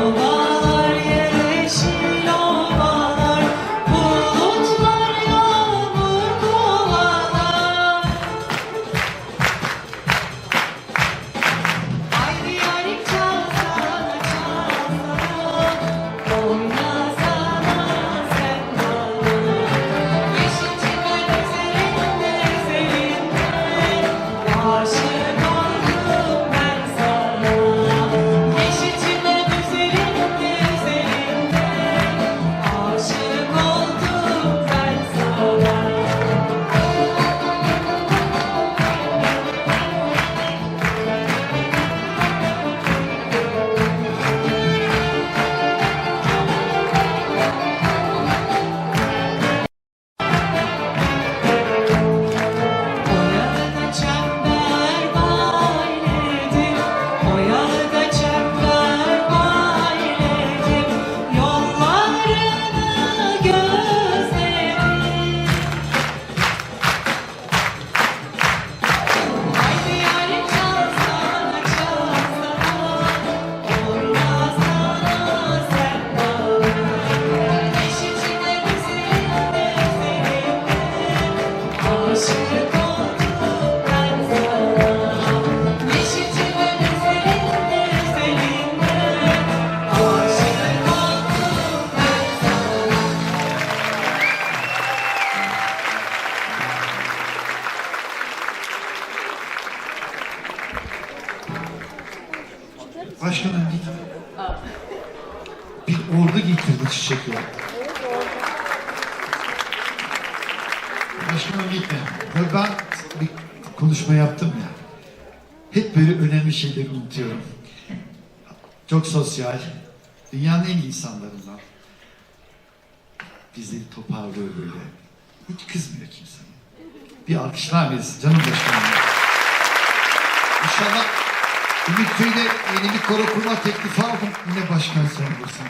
Oh, Başkanım git. Bir ordu getirdi çiçekler. Başkanım gitme. Ben bir konuşma yaptım ya. Hep böyle önemli şeyleri unutuyorum. Çok sosyal. Dünyanın en iyi insanlarından. Bizleri toparlıyor böyle. Hiç kızmıyor kimse. Bir alkışlar verirsin canım başkanım. İnşallah Ümit Köy'de yeni bir koro kurma teklifi aldım. Yine başkan sen olursun.